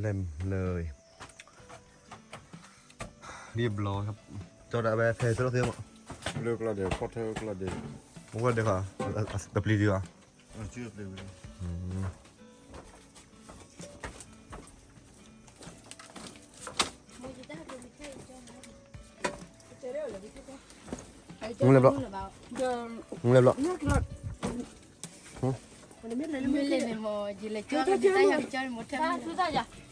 เล่มเลยเรียบร้อยครับจอดอะแบบเพลย์ตัวเทียมอะ Leuk la de, pot leuk la de. ผมว่าเดี๋ยวค่ะแบบรีดีกว่า Een zuur de. มึงเรียบร้อยมึงเรียบร้อยโอ้ยโอ้โหโอ้โหมั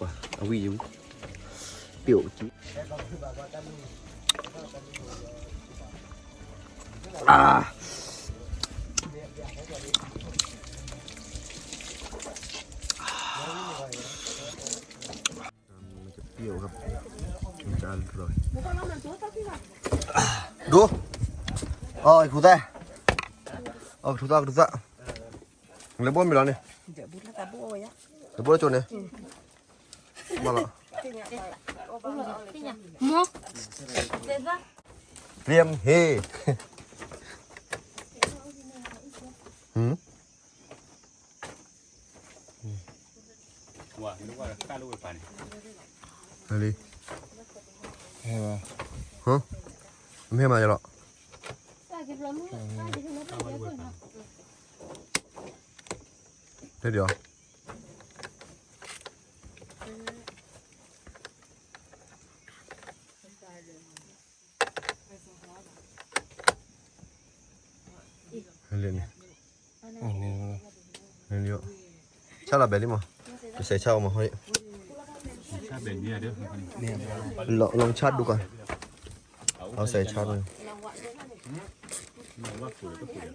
ว่าเอาวิ งเลยบ้วนไปแล้วเนี่ย Để bố cho này. Mà lọ. Mo. Liêm hê. 왜 맞으러? 내려. lên lên lên liệu chắc là bé đi mà. Tôi sẽ trao mà hơi lọ lòng chát đủ rồi ถ้าเป็นเนี่ยเด้อ lọ lông chát đủ coi nó sẽ chát rồi ว่าปุ๋ยก็ปุ๋ย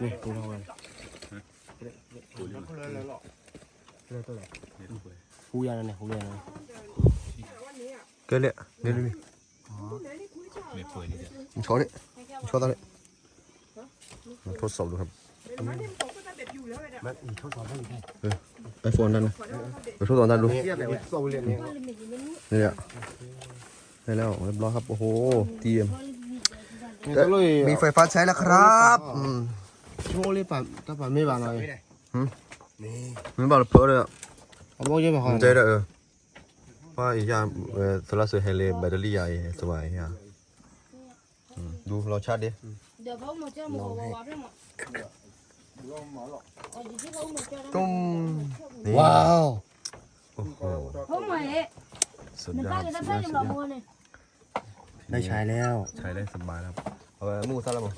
Nè, cùng đâu rồi. ปุ๋ยเลยเนี่ยปุ๋ย Hu ya này, hu ya này. cái lệ lên đi เนี่ยปุ๋ยนี่เด้อ mình cho đấy cho tao đấy Mình thốt sầu được không Mẹ, mình thôi vào đây. iPhone đây này Mình thốt toàn ra luôn Nè, để sâu lên nè. นี่แหละ ได้แล้วเรียบร้อยครับ โอ้โหเตรียม Nè, tao lôi. มีไฟฟ้าใช้แล้วครับอืม Chỗ lên bản, tao bản mấy bản rồi. มันบอกเพลเลยอะ Ông bao nhiêu mà มัน hỏi? ใจได้เออว่าอีกอย่างเออโซลาร์เซลล์ไฮเลแบตเตอรี่ใหญ่สบายอะอืมดูเราชาร์จดิ Được không một cho một quả phim ạ. ตุ้มนี่ Wow. โอ้โห Không mà ấy. สุด Mình ยอ ta ด người สุ ta ดยอ phát ด cho สุด bà ยอด mua này. ได้ใช้แล้วใช้ได้สบายครับเอาไปมูซ่าแล้วมั้ง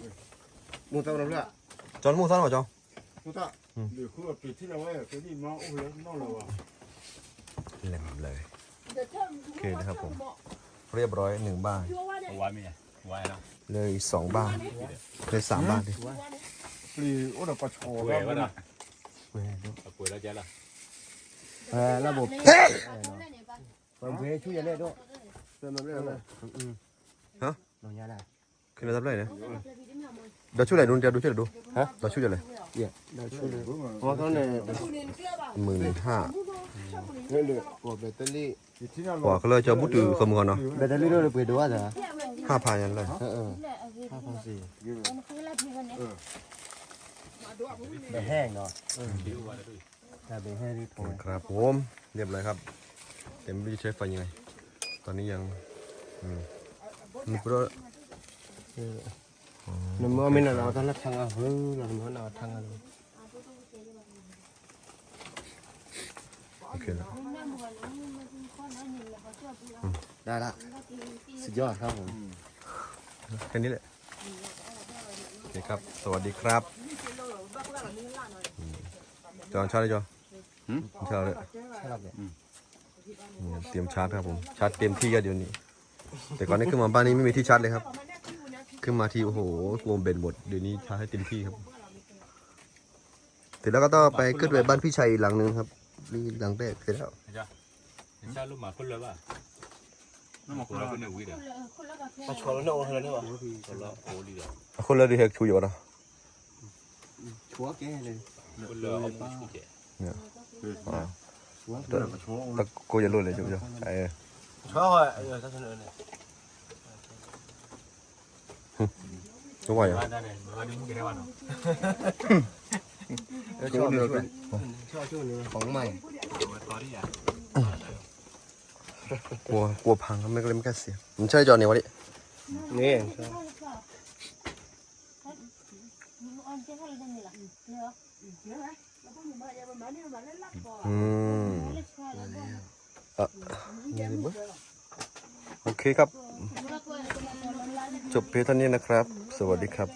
มูตาเราเลือจอนมูซ่าแล้วมั้งจอนมูตดี๋ยวคุณปิดที่เราไว้ก็ที่มาอุ้ยล้วนอกเลยอะแหลมเลยโอเคนะครับผมเรียบร้อยหนึ่งบ้านไว้ไหมไว้แล้วเลยสองบ้านเลยสามบ้านดิปลีโอ้เราปะชอแล้วนะป่วยแล้วเจ๊ล่ะเออระบบเฮ้ยผมเพื่ช่วยยังได้ด้วยเติมมาเรื่อยเลย Hả? Đồ nhà này. Khi nó dám này này. Đó chú này luôn cho đủ chưa đủ. Hả? Đó chú này. Dạ, đó chú này. Có con này. 15. กว่าเลือก็เลยจะบุตรคำนวณเนาะแบตเตอรี่เราเปิดดูว่าจะห้าพันยันเลยห้าพันสี่ใบแห้งเนาะแต่บแห้งดีทงทครับผมเรียบร้อยครับ เต็มไปด้วยใช้ไฟยังไง ตอนนี้ยังอืม นี่ก็ nó mưa mình là nó ta lắp thang à hứ là nó nào thang à โอเคแล้วได้ละสุดยอดครับผมแค่นี้แหละโอเคครับ สวัสดีครับ Hãy subscribe cho kênh Ghiền Mì Gõ Để không bỏ lỡ จอนชาร์จเลยจอหืมชาร์จเลยใช่ครับเนี่ยนี่เตรียมชาร์จครับผม ชาร์จเต็มที่กันเดี๋ยวนี้ แต่ก่อนนี้ขึ้นมาบ้านนี้ไม่มีที่ชาร์จเลยครับ ขึ้นมาทีโอ้โหกลัวเบนหมดเดี๋ยวนี้ชาร์จให้เต็มที่ครับเสร็จแล้วก็ต้องไปขึ้นไปบ้านพี่ชัยอีกหลังนึงครับนี่หลังแรกเสร็จแล้วชาลูกหมาคนเลยป่ะน้ำมันคคนนละละคนหนึ่งวิเดียวคนละกาแฟมาชวนแล้วเนาะเลยเนาะคนละโอ้ดีเดียวคนละดีเฮกชูอยู่นะชัวร์แกเลยคนละเอามือเจ๊อ่าชัวร์แต่แต่กูจะรู้เลยจุ๊บจ้ะไอ้ ชัวร์เออถ้าเสนอเนี่ยรู้ไหวอะบ้านได้เลยบ้านนี้มึงแกได้บ้านเนาะชัวร์เลยชัวร์ชัวร์เนี่ยของใหม่กลัวกลัวพังครับไม่ก็เลยไม่กล้าเสียบมันใช่จอเนี่ยวะดินี่ อืมอ่ะโอเคครับ จบเพียงเท่านี้นะครับ สวัสดีครับ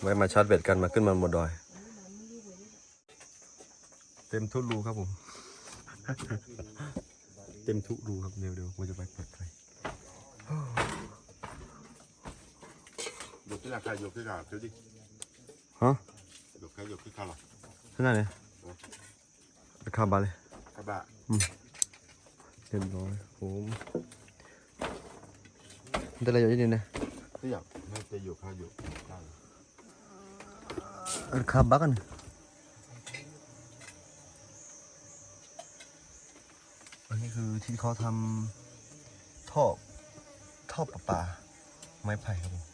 ไว้มาชาร์จแบตกันมาขึ้นมาบนดอย เต็มทุกรูครับผม เต็มทุกรูครับเดี๋ยวเดี๋ยวผมจะไปเปิดไฟอยู่ที่ไหนใครอยู่ที่ไหนเดี๋ยวดิฮะอยู่ใครอยู่ที่ข้างหลังข้างหน้าเนี่ยไปข้ามบ้านเลยกระบะ เรียบร้อยผมมันจะอะไรอยู่ที่นี่นะที่อย่างน่าจะอยู่ข้างอยู่ข้างอันข้ามบ้านกันอันนี้คือที่เขาทำท่อท่อประปา ไม้ไผ่ครับผม